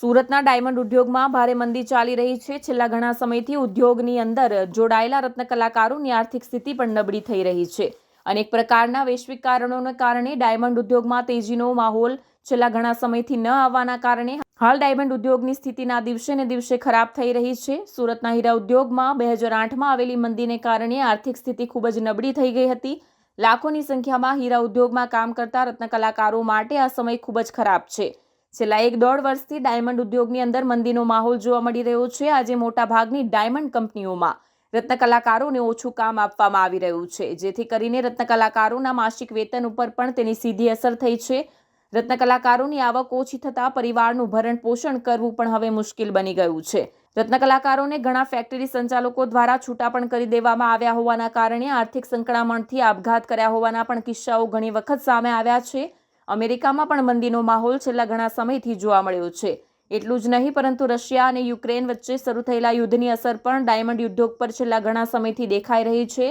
સુરતના ડાયમંડ ઉદ્યોગમાં ભારે મંદી ચાલી રહી છે. છેલ્લા ઘણા સમયથી ઉદ્યોગની અંદર જોડાયેલા રત્ન કલાકારોની આર્થિક સ્થિતિ પણ નબળી થઈ રહી છે. અનેક પ્રકારના વૈશ્વિક કારણોને કારણે ડાયમંડ ઉદ્યોગમાં તેજીનો માહોલ છેલ્લા ઘણા સમયથી ન આવવાના કારણે હાલ ડાયમંડ ઉદ્યોગની સ્થિતિના દિવસે ને દિવસે ખરાબ થઈ રહી છે. સુરતના હીરા ઉદ્યોગમાં બે હજાર આઠમાં આવેલી મંદીને કારણે આર્થિક સ્થિતિ ખૂબ જ નબળી થઈ ગઈ હતી. લાખોની સંખ્યામાં હીરા ઉદ્યોગમાં કામ કરતા રત્ન કલાકારો માટે આ સમય ખૂબ જ ખરાબ છે. છેલ્લા એક દોઢ વર્ષથી ડાયમંડ ઉદ્યોગની અંદર મંદીનો માહોલ જોવા મળી રહ્યો છે. આજે મોટા ભાગની ડાયમંડ કંપનીઓમાં રત્ન કલાકારોને ઓછું કામ આપવામાં આવી રહ્યું છે. જેથી કરીને રત્ન કલાકારોના માસિક વેતન ઉપર પણ તેની સીધી અસર થઈ છે. રત્ન કલાકારોની આવક ઓછી થતાં પરિવારનું ભરણ પોષણ કરવું પણ હવે મુશ્કેલ બની ગયું છે. રત્ન કલાકારોને ઘણા ફેક્ટરી સંચાલકો દ્વારા છૂટા પણ કરી દેવામાં આવ્યા હોવાના કારણે આર્થિક સંકળામણથી આપઘાત કર્યા હોવાના પણ કિસ્સાઓ ઘણી વખત સામે આવ્યા છે. અમેરિકામાં પણ મંદીનો માહોલ છેલ્લા ઘણા સમયથી જોવા મળ્યો છે. એટલું જ નહીં, પરંતુ રશિયા અને યુક્રેન વચ્ચે શરૂ થયેલા યુદ્ધની અસર પણ ડાયમંડ ઉદ્યોગ પર છેલ્લા ઘણા સમયથી દેખાઈ રહી છે.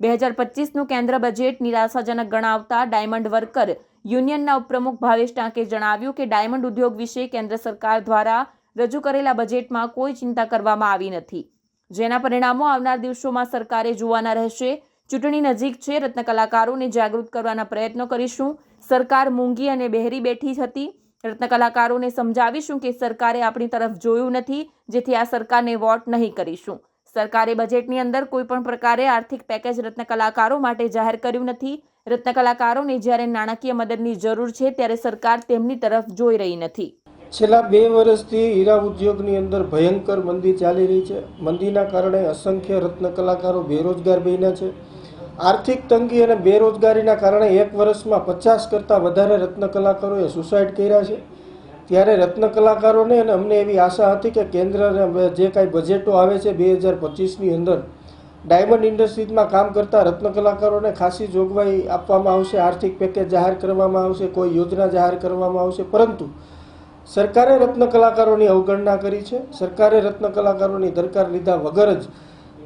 બે હજાર પચીસનું કેન્દ્ર બજેટ નિરાશાજનક ગણાવતા ડાયમંડ વર્કર યુનિયનના ઉપપ્રમુખ ભાવેશ ટાંકે જણાવ્યું કે ડાયમંડ ઉદ્યોગ વિશે કેન્દ્ર સરકાર દ્વારા રજૂ કરેલા બજેટમાં કોઈ ચિંતા કરવામાં આવી નથી. જેના પરિણામો આવનાર દિવસોમાં સરકારે જોવાના રહેશે. ચૂંટણી નજીક છે, રત્ન કલાકારોને જાગૃત કરવાના પ્રયત્નો કરીશું. સરકાર મૂંગી અને બહેરી બેઠી હતી. રત્નકલાકારોને સમજાવીશું કે સરકારે આપણી તરફ જોયું નથી, જેથી આ સરકારને વોટ નહીં કરીશું. સરકારે બજેટની અંદર કોઈપણ પ્રકારે આર્થિક પેકેજ રત્ન કલાકારો માટે જાહેર કર્યું નથી. રત્ન કલાકારોને જ્યારે નાણાકીય મદદની જરૂર છે, ત્યારે સરકાર તેમની તરફ જોઈ રહી નથી. છેલ્લા બે વર્ષથી હીરા ઉદ્યોગની અંદર ભયંકર મંદી ચાલી રહી છે. મંદીના કારણે અસંખ્ય રત્નકલાકારો બેરોજગાર બન્યા છે. આર્થિક તંગી અને બેરોજગારીના કારણે એક વર્ષમાં પચાસ કરતાં વધારે રત્ન કલાકારોએ સુસાઇડ કર્યા છે. ત્યારે રત્ન કલાકારોને અને અમને એવી આશા હતી કે કેન્દ્ર જે કાંઈ બજેટો આવે છે બે હજાર પચીસની અંદર ડાયમંડ ઇન્ડસ્ટ્રીઝમાં કામ કરતા રત્ન કલાકારોને ખાસી જોગવાઈ આપવામાં આવશે, આર્થિક પેકેજ જાહેર કરવામાં આવશે, કોઈ યોજના જાહેર કરવામાં આવશે. પરંતુ સરકારે રત્ન કલાકારોની અવગણના કરી છે. સરકારે રત્ન કલાકારોની દરકાર લીધા વગર જ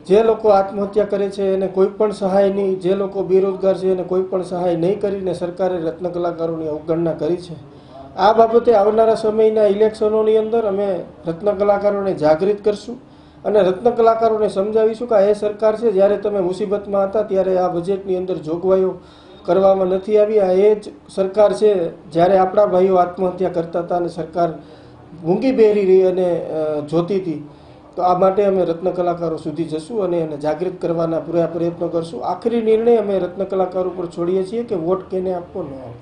જે લોકો આત્મહત્યા કરે છે એને કોઈ પણ સહાય નહીં, જે લોકો બેરોજગાર છે એને કોઈ પણ સહાય નહીં કરીને સરકારે રત્ન કલાકારોની અવગણના કરી છે. આ બાબતે આવનારા સમયના ઇલેક્શનોની અંદર અમે રત્ન કલાકારોને જાગૃત કરશું અને રત્ન કલાકારોને સમજાવીશું કે આ એ સરકાર છે, જ્યારે તમે મુસીબતમાં હતા ત્યારે આ બજેટની અંદર જોગવાઈઓ કરવામાં નથી આવી. આ એ જ સરકાર છે, જ્યારે આપણા ભાઈઓ આત્મહત્યા કરતા હતા અને સરકાર મૂંગી બેરી રહી અને જોતી હતી. તો આ માટે અમે રત્ન કલાકારો સુધી જશું અને એને જાગૃત કરવાના પૂરા પ્રયત્નો કરશું. આખરી નિર્ણય અમે રત્ન કલાકારો પર છોડીએ છીએ કે વોટ કેને આપવો ન આપવો.